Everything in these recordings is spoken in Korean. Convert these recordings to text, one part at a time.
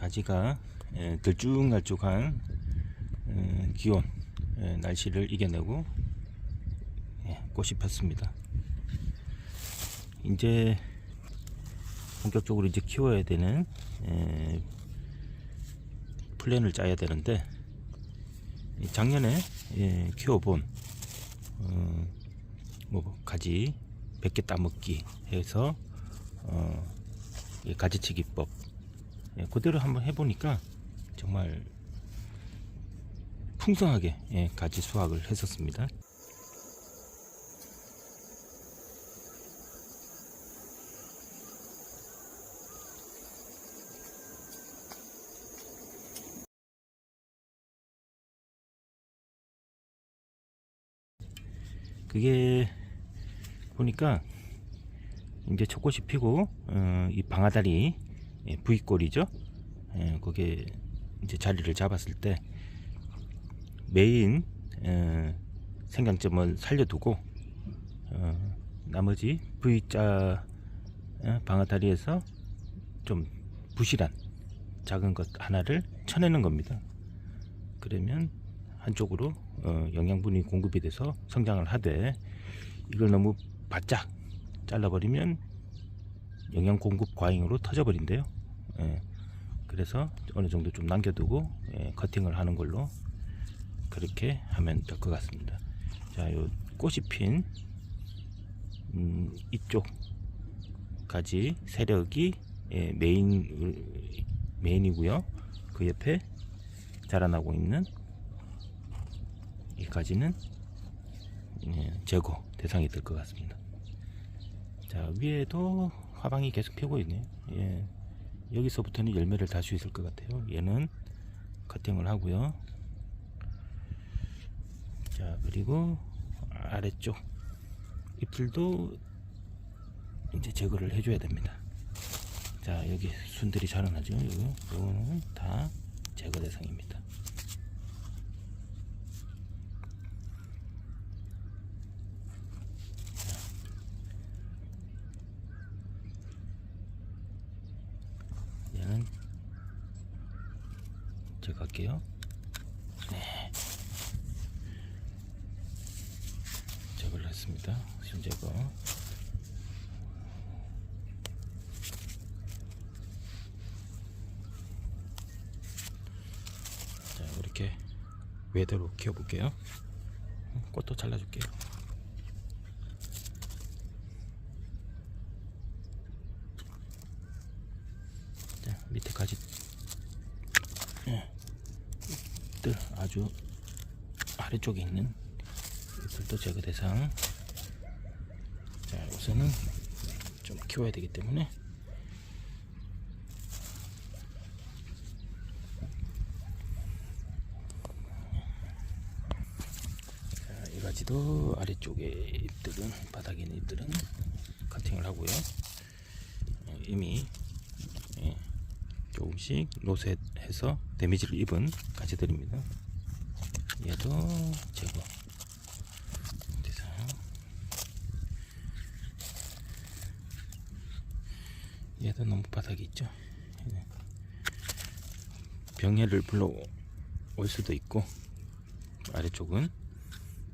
가지가 예, 들쭉날쭉한 예, 기온 예, 날씨를 이겨내고 예, 꽃이 폈습니다. 이제 본격적으로 이제 키워야 되는 예, 플랜을 짜야 되는데 이 작년에 예, 키워본 어, 뭐 가지 100개 따먹기 해서 어, 이 가지치기법 예, 그대로 한번 해보니까 정말 풍성하게 예, 가지 수확을 했었습니다. 그게 보니까 이제 첫꽃이 피고 어, 이 방아다리 예, V꼴이죠. 예, 거기에 이제 자리를 잡았을 때 메인 어, 생장점을 살려두고 어, 나머지 V자 어, 방아다리에서 좀 부실한 작은 것 하나를 쳐내는 겁니다. 그러면 한쪽으로 어, 영양분이 공급이 돼서 성장을 하되 이걸 너무 바짝 잘라버리면 영양 공급 과잉으로 터져버린대요. 예, 그래서 어느 정도 좀 남겨두고 예, 커팅을 하는 걸로 그렇게 하면 될 것 같습니다. 자, 요 꽃이 핀 음, 이쪽까지 세력이 예, 메인 메인이고요. 그 옆에 자라나고 있는 이 가지는 예, 제거 대상이 될 것 같습니다. 자 위에도 화방이 계속 피고 있네요. 예, 여기서부터는 열매를 달수 있을 것 같아요. 얘는 커팅을 하고요. 자 그리고 아래쪽 잎들도 이제 제거를 해줘야 됩니다. 자 여기 순들이 자라나죠. 이거 이거는 다 제거 대상입니다. 얘는 할게요. 네. 제거를 했습니다. 순제거. 자, 이렇게 외대로 키워볼게요. 꽃도 잘라줄게요. 자, 밑에 가지 들 아주 아래쪽에 있는 잎들도 제거 대상. 자, 우선은 좀 키워야 되기 때문에 자, 이 가지도 아래쪽에 잎들은 바닥에 있는 잎들은 커팅을 하고요. 어, 이미 예, 조금씩 노쇠해서 데미지를 입은 가지들입니다. 얘도 제거. 대상. 얘도 너무 바닥에 있죠. 예. 병해를 불러올 수도 있고 아래쪽은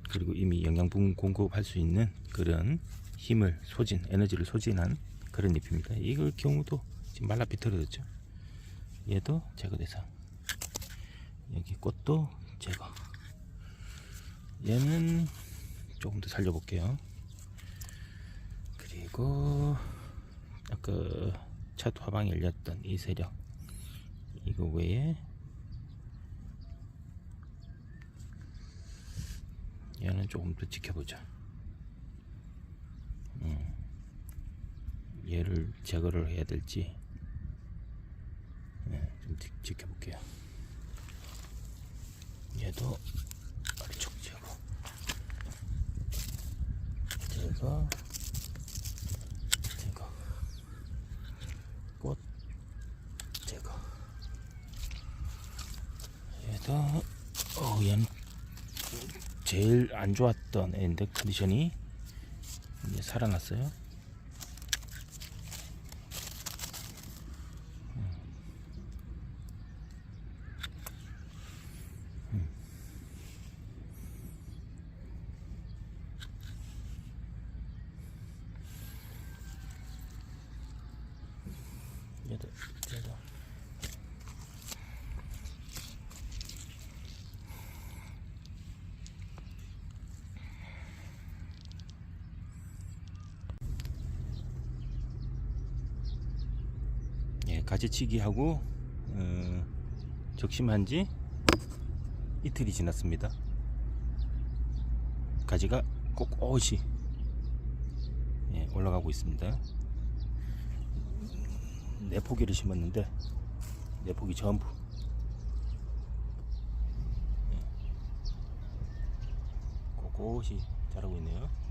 그리고 이미 영양분 공급할 수 있는 그런 힘을 소진, 에너지를 소진한 그런 잎입니다. 이걸 경우도 지금 말라 비틀어졌죠. 얘도 제거 대상. 여기 꽃도 제거. 얘는 조금 더 살려볼게요. 그리고 아까 첫 화방이 열렸던 이 세력 이거 외에 얘는 조금 더 지켜보자. 음, 얘를 제거를 해야 될지 네, 좀 지, 지켜볼게요. 얘도 일단 어, 얘는 제일 안 좋았던 애인데 컨디션이 이제 살아났어요. 음. 음. 가지치기 하고 어, 적심한 지 이틀이 지났습니다. 가지가 꼿꼿이 예, 올라가고 있습니다. 네 포기를 심었는데 네 포기 전부 예, 꼿꼿이 자라고 있네요.